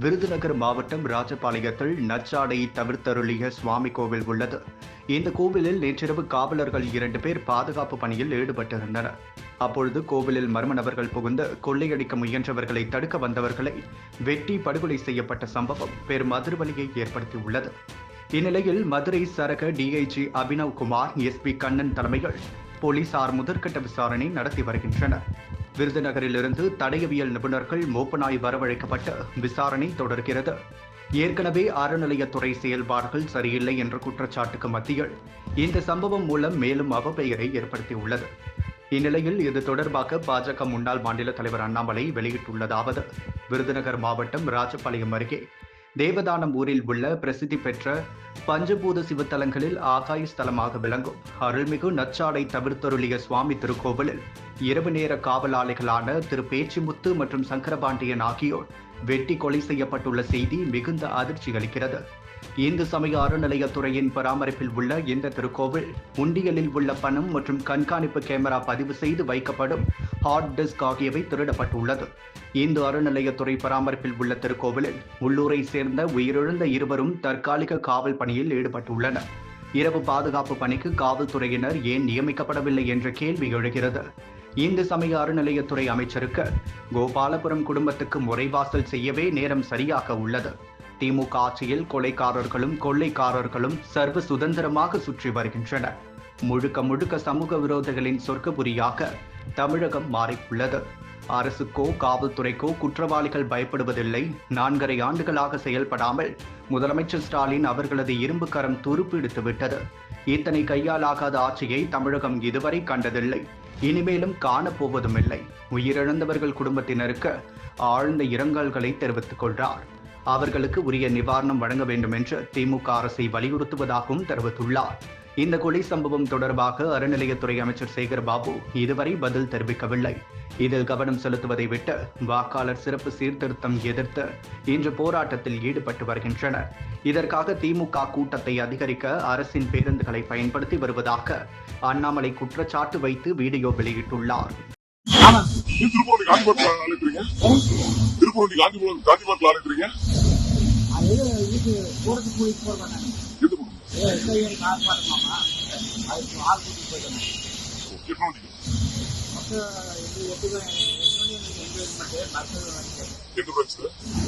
விருதுநகர் மாவட்டம் ராஜபாளையத்தில் நச்சாடை தவிர்த்தருளிய சுவாமி கோவில் உள்ளது. இந்த கோவிலில் நேற்றிரவு காவலர்கள் இரண்டு பேர் பாதுகாப்பு பணியில் ஈடுபட்டிருந்தனர். அப்பொழுது கோவிலில் மர்ம நபர்கள் புகுந்து கொள்ளையடிக்க முயன்றவர்களை தடுக்க வந்தவர்களை வெட்டி படுகொலை செய்யப்பட்ட சம்பவம் பெரும் அதிர்வலியை ஏற்படுத்தியுள்ளது. இந்நிலையில் மதுரை சரக டிஐஜி அபினவ் குமார் எஸ்பி கண்ணன் தலைமையில் போலீசார் முதற்கட்ட விசாரணை நடத்தி வருகின்றனர். விருதுநகரிலிருந்து தடயவியல் நிபுணர்கள் மோப்பனாய் வரவழைக்கப்பட்டு விசாரணை தொடர்கிறது. ஏற்கனவே அறநிலையத்துறை செயல்பாடுகள் சரியில்லை என்ற குற்றச்சாட்டுக்கு மத்தியில் இந்த சம்பவம் மூலம் மேலும் அவப்பெயரை ஏற்படுத்தியுள்ளது. இந்நிலையில் இது தொடர்பாக பாஜக முன்னாள் மாநில தலைவர் அண்ணாமலை வெளியிட்டுள்ளதாவது விருதுநகர் மாவட்டம் ராஜபாளையம் அருகே தேவதானம் ஊரில் உள்ள பிரசித்தி பெற்ற பஞ்சபூத சிவத்தலங்களில் ஆகாய ஸ்தலமாக விளங்கும் அருள்மிகு நச்சாடை தவிர்த்தருளிய சுவாமி திருக்கோவிலில் இரவு நேர காவலாளிகளான திரு பேச்சிமுத்து மற்றும் சங்கரபாண்டியன் ஆகியோர் வெட்டி கொலை செய்யப்பட்டுள்ள செய்தி மிகுந்த அதிர்ச்சி அளிக்கிறது. இந்து சமய அறநிலையத்துறையின் பராமரிப்பில் உள்ள இந்த திருக்கோவில் உண்டியலில் உள்ள பணம் மற்றும் கண்காணிப்பு கேமரா பதிவு செய்து வைக்கப்படும் ஹார்ட் டிஸ்க் ஆகியவை திருடப்பட்டுள்ளது. இந்து அறநிலையத்துறை பராமரிப்பில் உள்ள திருக்கோவிலில் உள்ளூரை சேர்ந்த உயிரிழந்த இருவரும் தற்காலிக காவல் பணியில் ஈடுபட்டுள்ளனர். இரவு பாதுகாப்பு பணிக்கு காவல்துறையினர் ஏன் நியமிக்கப்படவில்லை என்ற கேள்வி எழுகிறது. இந்து சமய அறநிலையத்துறை அமைச்சருக்கு கோபாலபுரம் குடும்பத்துக்கு முறைவாசல் செய்யவே நேரம் சரியாக உள்ளது. திமுக ஆட்சியில் கொலைக்காரர்களும் கொள்ளைக்காரர்களும் சர்வ சுதந்திரமாக சுற்றி வருகின்றனர். முழுக்க முழுக்க சமூக விரோதிகளின் சொர்க்கபுரியாக தமிழகம் மாறியுள்ளது. அரசுக்கோ காவல்துறைக்கோ குற்றவாளிகள் பயப்படுவதில்லை. நான்கரை ஆண்டுகளாக செயல்படாமல் முதலமைச்சர் ஸ்டாலின் அவர்களது இரும்பு கரம் துருப்பிடித்துவிட்டது இத்தனை கையாலாகாத ஆட்சியை தமிழகம் இதுவரை கண்டதில்லை. இனிமேலும் காணப்போவதும் இல்லை உயிரிழந்தவர்கள் குடும்பத்தினருக்கு ஆழ்ந்த இரங்கல்களை தெரிவித்துக் கொள்கிறார். அவர்களுக்கு உரிய நிவாரணம் வழங்க வேண்டும் என்று திமுக அரசை வலியுறுத்துவதாகவும் தெரிவித்துள்ளார். இந்த கொலை சம்பவம் தொடர்பாக அறநிலையத்துறை அமைச்சர் சேகர் பாபு இதுவரை பதில் தெரிவிக்கவில்லை. இதில் கவனம் செலுத்துவதை விட்டு வாக்காளர் சிறப்பு சீர்திருத்தம் எதிர்த்து இன்று போராட்டத்தில் ஈடுபட்டு வருகின்றனர். இதற்காக திமுக கூட்டத்தை அதிகரிக்க அரசின் பேருந்துகளை பயன்படுத்தி வருவதாக அண்ணாமலை குற்றச்சாட்டு வைத்து வீடியோ வெளியிட்டுள்ளார். திருப்பூர் காந்திபுரம் அழைக்கிறீங்க?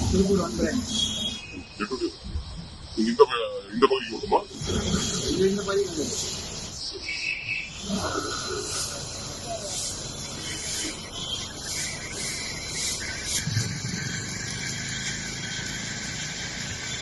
திருப்பூர் வந்துடுறேன் இந்த ப- இந்த பகுதிக்கு மட்டுமா இந்த மாதிரி